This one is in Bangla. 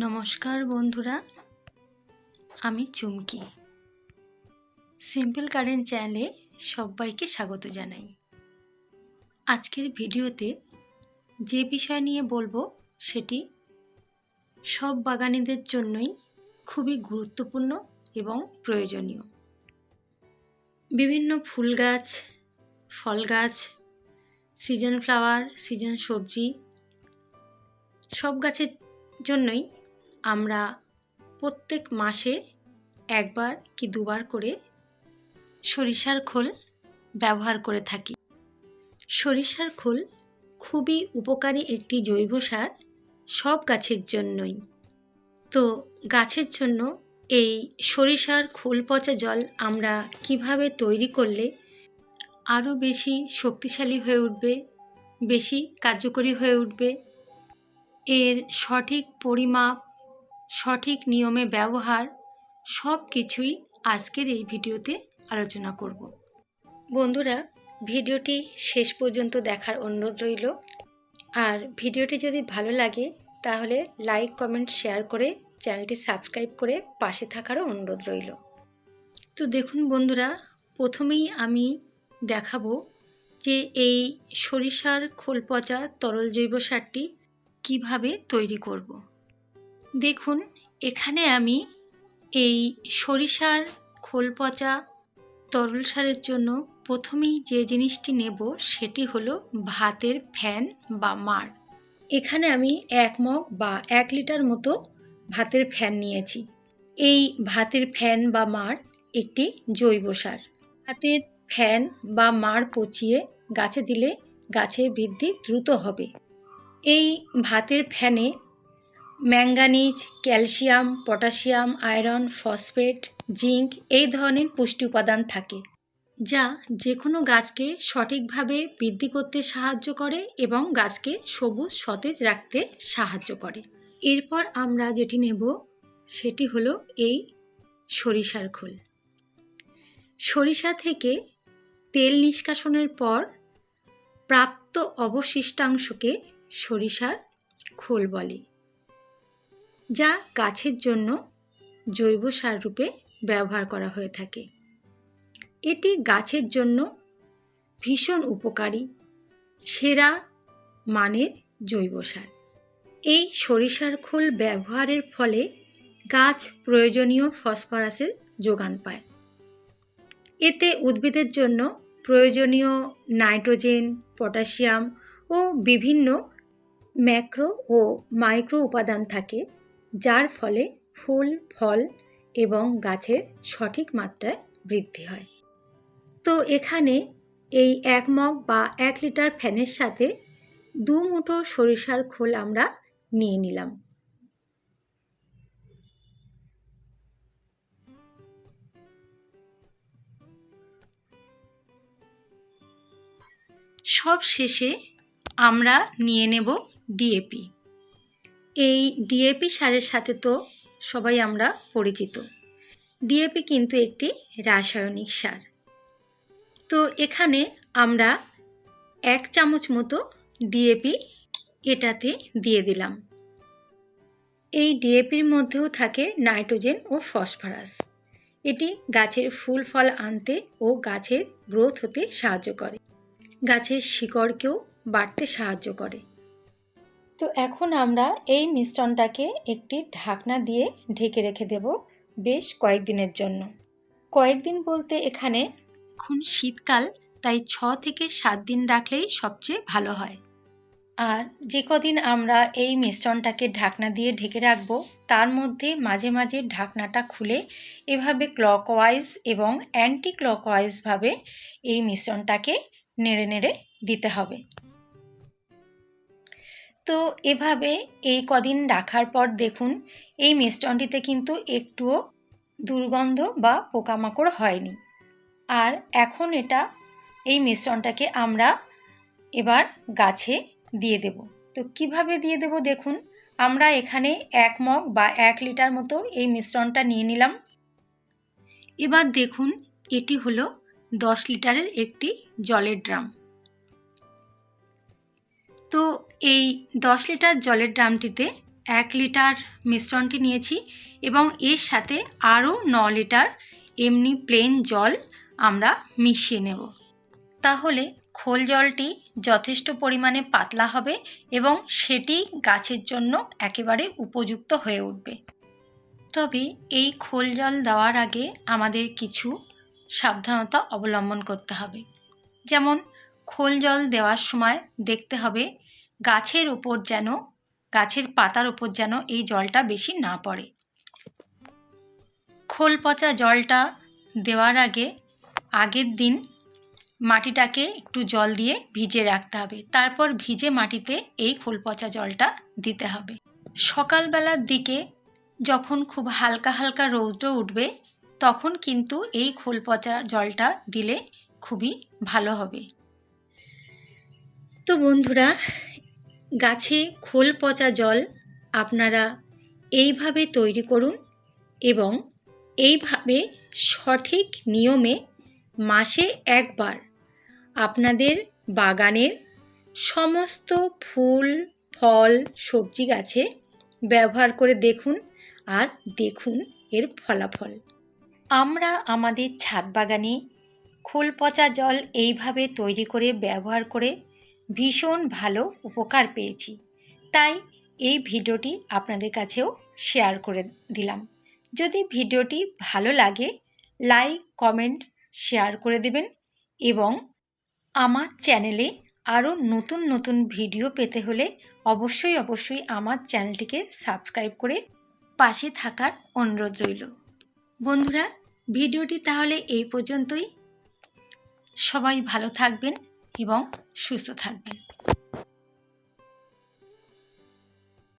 নমস্কার বন্ধুরা, আমি চুমকি। সিম্পল কারেন্ট চ্যানেলে সবাইকে স্বাগত জানাই। আজকের ভিডিওতে যে বিষয় নিয়ে বলব সেটি সব বাগানীদের জন্যই খুবই গুরুত্বপূর্ণ এবং প্রয়োজনীয়। বিভিন্ন ফুল গাছ, ফল গাছ সিজন ফ্লাওয়ার সিজন সবজি সব গাছের জন্যই আমরা প্রত্যেক মাসে একবার কি দুবার করে সরিষার খোল ব্যবহার করে থাকি। সরিষার খোল খুবই উপকারী একটি জৈব সার সব গাছের জন্যই। তো গাছের জন্য এই সরিষার খোল পচা জল আমরা কীভাবে তৈরি করলে আরও বেশি শক্তিশালী হয়ে উঠবে, বেশি কার্যকরী হয়ে উঠবে, এর সঠিক পরিমাপ সঠিক নিয়মে ব্যবহার, সব কিছুই আজকের এই ভিডিওতে আলোচনা করব। বন্ধুরা, ভিডিওটি শেষ পর্যন্ত দেখার অনুরোধ রইল। আর ভিডিওটি যদি ভালো লাগে, তাহলে লাইক, কমেন্ট, শেয়ার করে চ্যানেলটি সাবস্ক্রাইব করে পাশে থাকারও অনুরোধ রইল। তো দেখুন বন্ধুরা, প্রথমেই আমি দেখাবো যে এই সরিষার খোল পচা তরল জৈব সারটি কীভাবে তৈরি করব। দেখুন, এখানে আমি এই সরিষার খোল পচা তরল সারের জন্য প্রথমেই যে জিনিসটি নেব সেটি হলো ভাতের ফ্যান বা মাড়। এখানে আমি এক মগ বা এক লিটার মতো ভাতের ফ্যান নিয়েছি। এই ভাতের ফ্যান বা মাড় একটি জৈব সার। ভাতের ফ্যান বা মাড় পচিয়ে গাছে দিলে গাছের বৃদ্ধি দ্রুত হবে। এই ভাতের ফ্যানে manganese, calcium, potassium, iron, phosphate, zinc এই ধরনের পুষ্টি উপাদান থাকে, যা যে কোনো গাছকে সঠিকভাবে বৃদ্ধি করতে সাহায্য করে এবং গাছকে সবুজ, সতেজ রাখতে সাহায্য করে। এরপর আমরা যেটি নেব, সেটি হলো এই সরিষার খোল। সরিষা থেকে তেল নিষ্কাশনের পর প্রাপ্ত অবশিষ্টাংশকে সরিষার খোল বলে। যা গাছের জন্য জৈব সার রূপে ব্যবহার করা হয়ে থাকে। এটি গাছের জন্য ভীষণ উপকারী, সেরা মানের জৈব সার। এই সরিষার খোল ব্যবহারের ফলে গাছ প্রয়োজনীয় ফসফরাসের যোগান পায়। এতে উদ্ভিদের জন্য প্রয়োজনীয় নাইট্রোজেন, পটাশিয়াম ও বিভিন্ন ম্যাক্রো ও মাইক্রো উপাদান থাকে। যার ফলে ফুল, ফল এবং গাছের সঠিক মাত্রায় বৃদ্ধি হয়। তো এখানে এই এক মগ বা এক লিটার ফ্যানের সাথে দু মুঠো সরিষার খোল আমরা নিয়ে নিলাম। সব শেষে আমরা নিয়ে নেব ডিএপি। এই ডিএপি সারের সাথে তো সবাই আমরা পরিচিত। ডিএপি কিন্তু একটি রাসায়নিক সার। তো এখানে আমরা এক চামচ মতো ডিএপি এটাতে দিয়ে দিলাম। এই ডিএপির মধ্যেও থাকে নাইট্রোজেন ও ফসফরাস। এটি গাছের ফুল ফল আনতে ও গাছের গ্রোথ হতে সাহায্য করে। গাছের শিকড়কেও বাড়তে সাহায্য করে। তো এখন আমরা এই মিশ্রণটাকে একটি ঢাকনা দিয়ে ঢেকে রেখে দেব বেশ কয়েকদিনের জন্য। কয়েকদিন বলতে এখানে এখন শীতকাল, তাই ছ থেকে সাত দিন রাখলেই সবচেয়ে ভালো হয়। আর যে কদিন আমরা এই মিশ্রণটাকে ঢাকনা দিয়ে ঢেকে রাখব, তার মধ্যে মাঝে মাঝে ঢাকনাটা খুলে এভাবে ক্লকওয়াইজ এবং অ্যান্টি ক্লকওয়াইজভাবে এই মিশ্রণটাকে নেড়ে নেড়ে দিতে হবে। তো এভাবে এই কদিন রাখার পর দেখুন, এই মিশ্রণটিতে কিন্তু একটুও দুর্গন্ধ বা পোকামাকড় হয়নি। আর এখন এটা, এই মিশ্রণটাকে আমরা এবার গাছে দিয়ে দেব। তো কীভাবে দিয়ে দেব দেখুন, আমরা এখানে এক মগ বা এক লিটার মতো এই মিশ্রণটা নিয়ে নিলাম। এবার দেখুন, এটি হলো দশ লিটারের একটি জলের ড্রাম। তো এই দশ লিটার জলের ড্রামটিতে এক লিটার মিশ্রণটি নিয়েছি এবং এর সাথে আরও ন লিটার এমনি প্লেন জল আমরা মিশিয়ে নেব। তাহলে খোল জলটি যথেষ্ট পরিমাণে পাতলা হবে এবং সেটি গাছের জন্য একেবারে উপযুক্ত হয়ে উঠবে। তবে এই খোল জল দেওয়ার আগে আমাদের কিছু সাবধানতা অবলম্বন করতে হবে। যেমন খোল জল দেওয়ার সময় দেখতে হবে গাছের ওপর যেন, গাছের পাতার ওপর যেন এই জলটা বেশি না পড়ে। খোল পচা জলটা দেওয়ার আগে, আগের দিন মাটিটাকে একটু জল দিয়ে ভিজে রাখতে হবে। তারপর ভিজে মাটিতে এই খোল পচা জলটা দিতে হবে। সকালবেলার দিকে যখন খুব হালকা হালকা রৌদ্র উঠবে, তখন কিন্তু এই খোল পচা জলটা দিলে খুবই ভালো হবে। তো বন্ধুরা, গাছে খোল পচা জল আপনারা এইভাবে তৈরি করুন এবং এইভাবে সঠিক নিয়মে মাসে একবার আপনাদের বাগানের সমস্ত ফুল, ফল, সবজি গাছে ব্যবহার করে দেখুন আর দেখুন এর ফলাফল। আমরা আমাদের ছাদ বাগানে খোল পচা জল এইভাবে তৈরি করে ব্যবহার করে ভীষণ ভালো উপকার পেয়েছি। তাই এই ভিডিওটি আপনাদের কাছেও শেয়ার করে দিলাম। যদি ভিডিওটি ভালো লাগে, লাইক, কমেন্ট, শেয়ার করে দেবেন এবং আমার চ্যানেলে আরও নতুন নতুন ভিডিও পেতে হলে অবশ্যই অবশ্যই আমার চ্যানেলটিকে সাবস্ক্রাইব করে পাশে থাকার অনুরোধ রইল। বন্ধুরা, ভিডিওটি তাহলে এই পর্যন্তই। সবাই ভালো থাকবেন। এবং সুস্থ থাকবেন।